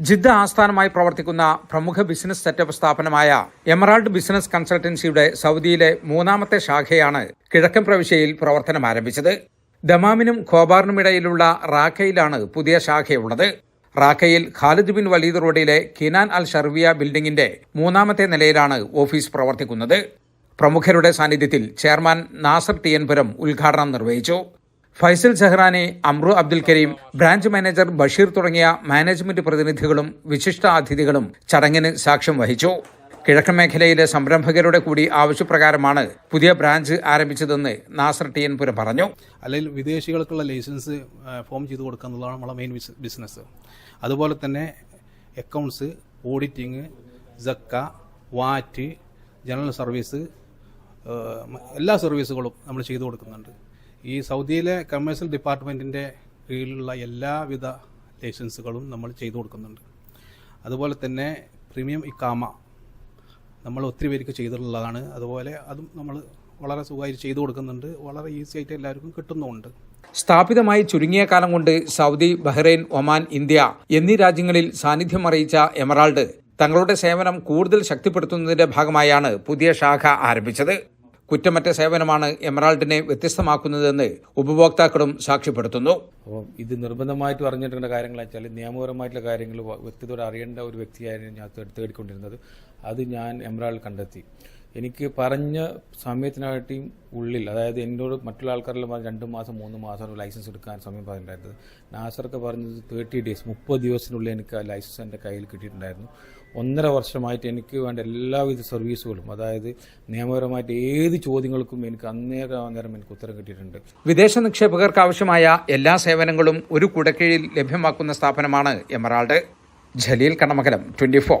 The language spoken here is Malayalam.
ജിദ്ദ ആസ്ഥാനമായി പ്രവർത്തിക്കുന്ന പ്രമുഖ ബിസിനസ് സെറ്റപ്പ് സ്ഥാപനമായ എമറാൾഡ് ബിസിനസ് കൺസൾട്ടൻസിയുടെ സൗദിയിലെ മൂന്നാമത്തെ ശാഖയാണ് കിഴക്കൻ പ്രവിശ്യയിൽ പ്രവർത്തനം ആരംഭിച്ചത്. ദമാമിനും ഖോബാറിനുമിടയിലുള്ള റാഖയിലാണ് പുതിയ ശാഖയുള്ളത്. റാഖയിൽ ഖാലിദ് ബിൻ വലീദ് റോഡിലെ കിനാൻ അൽ ഷർവിയ ബിൽഡിംഗിന്റെ മൂന്നാമത്തെ നിലയിലാണ് ഓഫീസ് പ്രവർത്തിക്കുന്നത്. പ്രമുഖരുടെ സാന്നിധ്യത്തിൽ ചെയർമാൻ നാസർ ടിയൻപുരം ഉദ്ഘാടനം നിർവഹിച്ചു. ഫൈസൽ സെഹ്റാനെ അമ്രു Abdul Karim branch manager Basheer തുടങ്ങിയ മാനേജ്മെന്റ് പ്രതിനിധികളും വിശിഷ്ട അതിഥികളും ചടങ്ങിന് സാക്ഷ്യം വഹിച്ചു. കിഴക്കൻ മേഖലയിലെ സംരംഭകരുടെ കൂടി ആവശ്യപ്രകാരമാണ് പുതിയ ബ്രാഞ്ച് ആരംഭിച്ചതെന്ന് നാസർ ടി എൻ പുര പറഞ്ഞു. അല്ലെങ്കിൽ വിദേശികൾക്കുള്ള ലൈസൻസ് ഫോം ചെയ്ത് കൊടുക്കുക എന്നുള്ളതാണ് നമ്മളെ മെയിൻ ബിസിനസ് അതുപോലെ തന്നെ അക്കൗണ്ട്സ് ഓഡിറ്റിങ് ജക്ക വാറ്റ് ജനറൽ സർവീസ് എല്ലാ സർവീസുകളും നമ്മൾ ചെയ്തു കൊടുക്കുന്നുണ്ട്. ഈ സൗദിയിലെ കമേഴ്സ്യൽ ഡിപ്പാർട്ട്മെന്റിന്റെ കീഴിലുള്ള എല്ലാവിധ ലൈസൻസുകളും നമ്മൾ ചെയ്തു കൊടുക്കുന്നുണ്ട്. അതുപോലെ തന്നെ പ്രീമിയം ഇക്കാമ നമ്മൾ ഒത്തിരി പേർക്ക് ചെയ്തിട്ടുള്ളതാണ്. അതുപോലെ അതും നമ്മൾ വളരെ സുഖമായി ചെയ്തു കൊടുക്കുന്നുണ്ട്. വളരെ ഈസി ആയിട്ട് എല്ലാവർക്കും കിട്ടുന്നുമുണ്ട്. സ്ഥാപിതമായി ചുരുങ്ങിയ കാലം കൊണ്ട് സൗദി ബഹ്റൈൻ ഒമാൻ ഇന്ത്യ എന്നീ രാജ്യങ്ങളിൽ സാന്നിധ്യം അറിയിച്ച എമറാൾഡ് തങ്ങളുടെ സേവനം കൂടുതൽ ശക്തിപ്പെടുത്തുന്നതിന്റെ ഭാഗമായാണ് പുതിയ ശാഖ ആരംഭിച്ചത്. കുറ്റമറ്റ സേവനമാണ് എമറാൾഡിനെ വ്യത്യസ്തമാക്കുന്നതെന്ന് ഉപഭോക്താക്കളും സാക്ഷ്യപ്പെടുത്തുന്നു. അപ്പോൾ ഇത് നിർബന്ധമായിട്ട് അറിഞ്ഞിട്ടുള്ള കാര്യങ്ങൾ വെച്ചാൽ നിയമപരമായിട്ടുള്ള കാര്യങ്ങൾ വ്യക്തിയോട് അറിയേണ്ട ഒരു വ്യക്തിയായിരുന്നു ഞാൻ തേടി- തേടിക്കൊണ്ടിരുന്നത്. അത് ഞാൻ എമറാൾഡ് കണ്ടെത്തി. എനിക്ക് പറഞ്ഞ സമയത്തിനായിട്ടും ഉള്ളിൽ അതായത് എന്നോട് മറ്റുള്ള ആൾക്കാരെല്ലാം പറഞ്ഞ് രണ്ട് മാസം മൂന്ന് മാസം ലൈസൻസ് എടുക്കാൻ സമയം പറഞ്ഞിട്ടുണ്ടായിരുന്നത്. നാസർക്ക് പറഞ്ഞത് തേർട്ടി ഡേയ്സ് മുപ്പത് ദിവസത്തിനുള്ളിൽ എനിക്ക് ആ ലൈസൻസ് എന്റെ കയ്യിൽ കിട്ടിയിട്ടുണ്ടായിരുന്നു. ഒന്നര വർഷമായിട്ട് എനിക്ക് വേണ്ട എല്ലാവിധ സർവീസുകളും അതായത് നിയമപരമായിട്ട് ഏത് ചോദ്യങ്ങൾക്കും എനിക്ക് അന്നേരം നേരം എനിക്ക് ഉത്തരം കിട്ടിയിട്ടുണ്ട്. വിദേശ നിക്ഷേപകർക്ക് ആവശ്യമായ എല്ലാ സേവനങ്ങളും ഒരു കുടക്കീഴിൽ ലഭ്യമാക്കുന്ന സ്ഥാപനമാണ് emerald. Jaleel Kannamakalam twenty four